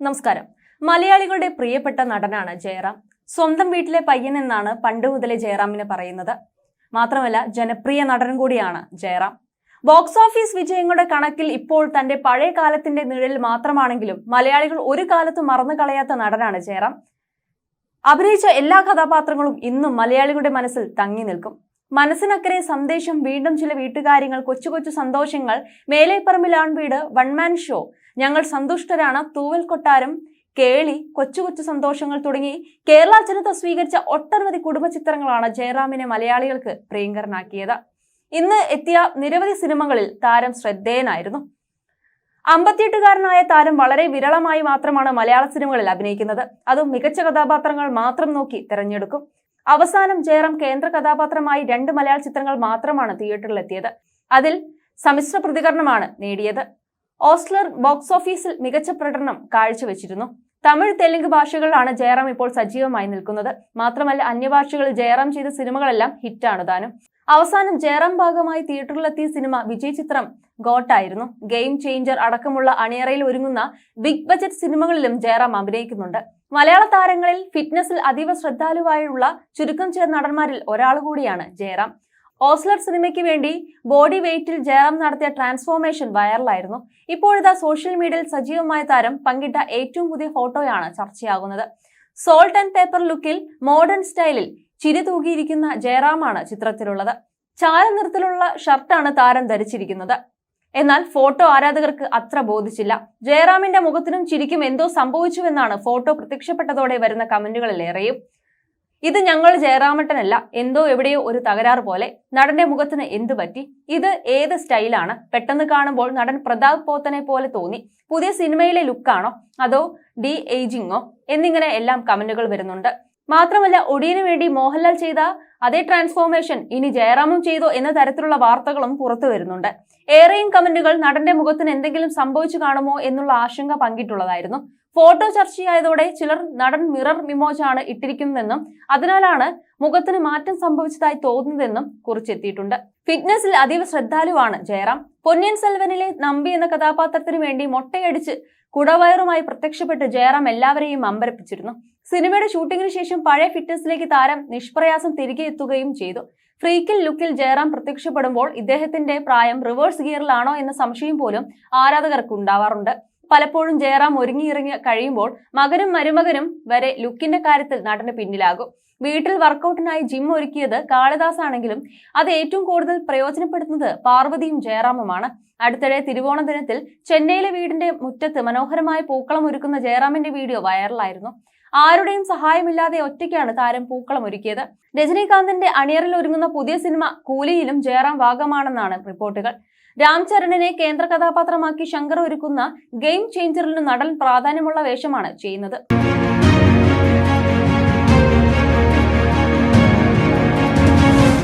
നമസ്കാരം. മലയാളികളുടെ പ്രിയപ്പെട്ട നടനാണ് ജയറാം. സ്വന്തം വീട്ടിലെ പയ്യൻ എന്നാണ് പണ്ട് മുതലേ ജയറാമിനെ പറയുന്നത്. മാത്രമല്ല ജനപ്രിയ നടൻ കൂടിയാണ് ജയറാം. ബോക്സ് ഓഫീസ് വിജയങ്ങളുടെ കണക്കിൽ ഇപ്പോൾ തന്റെ പഴയ കാലത്തിന്റെ നിഴൽ മാത്രമാണെങ്കിലും മലയാളികൾ ഒരു കാലത്തും മറന്നു കളയാത്ത നടനാണ് ജയറാം. അഭിനയിച്ച എല്ലാ കഥാപാത്രങ്ങളും ഇന്നും മലയാളികളുടെ മനസ്സിൽ തങ്ങി നിൽക്കും. മനസ്സിനക്കരെ സന്ദേശം വീണ്ടും ചില വീട്ടുകാര്യങ്ങൾ കൊച്ചു കൊച്ചു സന്തോഷങ്ങൾ മേലേപ്പറമ്പിൽ ആൺവീട് വൺമാൻ ഷോ ഞങ്ങൾ സന്തുഷ്ടരാണ്. തൂവൽ കൊട്ടാരം കേളി കൊച്ചു കൊച്ചു സന്തോഷങ്ങൾ തുടങ്ങി കേരള ജനത സ്വീകരിച്ച ഒട്ടനവധി കുടുംബ ചിത്രങ്ങളാണ് ജയറാമിനെ മലയാളികൾക്ക് പ്രിയങ്കരനാക്കിയത്. ഇന്ന് എത്തിയ നിരവധി സിനിമകളിൽ താരം ശ്രദ്ധേയനായിരുന്നു. അമ്പത്തിയെട്ടുകാരനായ താരം വളരെ വിരളമായി മാത്രമാണ് മലയാള സിനിമകളിൽ അഭിനയിക്കുന്നത്. അതും മികച്ച കഥാപാത്രങ്ങൾ മാത്രം നോക്കി തിരഞ്ഞെടുക്കും. അവസാനം ജയറാം കേന്ദ്ര കഥാപാത്രമായി രണ്ട് മലയാള ചിത്രങ്ങൾ മാത്രമാണ് തിയേറ്ററിൽ എത്തിയത് അതിൽ സമ്മിശ്ര പ്രതികരണമാണ് നേടിയത്. ഓസ്ലർ ബോക്സ് ഓഫീസിൽ മികച്ച പ്രകടനം കാഴ്ചവെച്ചിരുന്നു. തമിഴ് തെലുങ്ക് ഭാഷകളിലാണ് ജയറാം ഇപ്പോൾ സജീവമായി നിൽക്കുന്നത്. മാത്രമല്ല അന്യഭാഷകളിൽ ജയറാം ചെയ്ത സിനിമകളെല്ലാം ഹിറ്റാണ് താനും. അവസാനം ജയറാം ഭാഗമായി തിയേറ്ററിലെത്തിയ സിനിമ വിജയ് ചിത്രം ഗോട്ടായിരുന്നു. ഗെയിം ചേഞ്ചർ അടക്കമുള്ള അണിയറയിൽ ഒരുങ്ങുന്ന ബിഗ് ബജറ്റ് സിനിമകളിലും ജയറാം അഭിനയിക്കുന്നുണ്ട്. മലയാള താരങ്ങളിൽ ഫിറ്റ്നസിൽ അതീവ ശ്രദ്ധാലുവായുള്ള ചുരുക്കം ചില നടന്മാരിൽ ഒരാൾ കൂടിയാണ് ജയറാം. ഓസ്ലർ സിനിമയ്ക്ക് വേണ്ടി ബോഡി വെയ്റ്റിൽ ജയറാം നടത്തിയ ട്രാൻസ്ഫോർമേഷൻ വൈറലായിരുന്നു. ഇപ്പോഴിതാ സോഷ്യൽ മീഡിയയിൽ സജീവമായ താരം പങ്കിട്ട ഏറ്റവും പുതിയ ഫോട്ടോയാണ് ചർച്ചയാകുന്നത്. സോൾട്ട് ആൻഡ് പേപ്പർ ലുക്കിൽ മോഡേൺ സ്റ്റൈലിൽ ചിരി തൂകിയിരിക്കുന്ന ജയറാമാണ് ചിത്രത്തിലുള്ളത്. ചാര നിറത്തിലുള്ള ഷർട്ടാണ് താരം ധരിച്ചിരിക്കുന്നത്. എന്നാൽ ഫോട്ടോ ആരാധകർക്ക് അത്ര ബോധിച്ചില്ല. ജയറാമിന്റെ മുഖത്തിനും ചിരിക്കും എന്തോ സംഭവിച്ചുവെന്നാണ് ഫോട്ടോ പ്രത്യക്ഷപ്പെട്ടതോടെ വരുന്ന കമന്റുകളിലേറെയും. ഇത് ഞങ്ങൾ ജയറാമട്ടനല്ല എന്തോ എവിടെയോ ഒരു തകരാറ് പോലെ നടന്റെ മുഖത്തിന് എന്തു പറ്റി? ഇത് ഏത് സ്റ്റൈലാണ്? പെട്ടെന്ന് കാണുമ്പോൾ നടൻ പ്രതാപ് പോത്തനെ പോലെ തോന്നി. പുതിയ സിനിമയിലെ ലുക്കാണോ? അതോ ഡി ഏജിങ്ങോ എന്നിങ്ങനെ എല്ലാം കമന്റുകൾ വരുന്നുണ്ട്. മാത്രമല്ല ഒടിയന് വേണ്ടി മോഹൻലാൽ ചെയ്ത അതേ ട്രാൻസ്ഫോർമേഷൻ ഇനി ജയറാമും ചെയ്തോ എന്ന തരത്തിലുള്ള വാർത്തകളും പുറത്തു വരുന്നുണ്ട്. ഏറെയും കമന്റുകൾ നടന്റെ മുഖത്തിന് എന്തെങ്കിലും സംഭവിച്ചു കാണുമോ എന്നുള്ള ആശങ്ക പങ്കിട്ടുള്ളതായിരുന്നു. ഫോട്ടോ ചർച്ചയായതോടെ ചിലർ നടൻ മിറർ മിമോജാണ് ഇട്ടിരിക്കുന്നതെന്നും അതിനാലാണ് മുഖത്തിന് മാറ്റം സംഭവിച്ചതായി തോന്നുന്നതെന്നും കുറിച്ചെത്തിയിട്ടുണ്ട്. ഫിറ്റ്നസിൽ അതീവ ശ്രദ്ധാലുവാണ് ജയറാം. പൊന്നിയൻ സെൽവനിലെ നമ്പി എന്ന കഥാപാത്രത്തിനു വേണ്ടി മൊട്ടയടിച്ച് കുടവയറുമായി പ്രത്യക്ഷപ്പെട്ട് ജയറാം എല്ലാവരെയും അമ്പരപ്പിച്ചിരുന്നു. സിനിമയുടെ ഷൂട്ടിങ്ങിന് ശേഷം പഴയ ഫിറ്റ്നസിലേക്ക് താരം നിഷ്പ്രയാസം തിരികെ എത്തുകയും ചെയ്തു. ഫ്രീക്കിൽ ലുക്കിൽ ജയറാം പ്രത്യക്ഷപ്പെടുമ്പോൾ ഇദ്ദേഹത്തിന്റെ പ്രായം റിവേഴ്സ് ഗിയറിലാണോ എന്ന സംശയം പോലും ആരാധകർക്ക് ഉണ്ടാവാറുണ്ട്. പലപ്പോഴും ജയറാം ഒരുങ്ങിയിറങ്ങി കഴിയുമ്പോൾ മകനും മരുമകനും വരെ ലുക്കിന്റെ കാര്യത്തിൽ നടന് പിന്നിലാകും. വീട്ടിൽ വർക്കൗട്ടിനായി ജിം ഒരുക്കിയത് കാളിദാസ് ആണെങ്കിലും അത് ഏറ്റവും കൂടുതൽ പ്രയോജനപ്പെടുത്തുന്നത് പാർവതിയും ജയറാമുമാണ്. അടുത്തിടെ തിരുവോണ ദിനത്തിൽ ചെന്നൈയിലെ വീടിന്റെ മുറ്റത്ത് മനോഹരമായ പൂക്കളം ഒരുക്കുന്ന ജയറാമിന്റെ വീഡിയോ വൈറലായിരുന്നു. ആരുടെയും സഹായമില്ലാതെ ഒറ്റയ്ക്കാണ് താരം പൂക്കളം ഒരുക്കിയത്. രജനീകാന്തിന്റെ അണിയറിൽ ഒരുങ്ങുന്ന പുതിയ സിനിമ കൂലിയിലും ജയറാം ഭാഗമാണെന്നാണ് റിപ്പോർട്ടുകൾ. രാം ചരണിനെ കേന്ദ്ര കഥാപാത്രമാക്കി ശങ്കർ ഒരുക്കുന്ന ഗെയിം ചേഞ്ചറിന് നടൻ പ്രാധാന്യമുള്ള വേഷമാണ് ചെയ്യുന്നത്.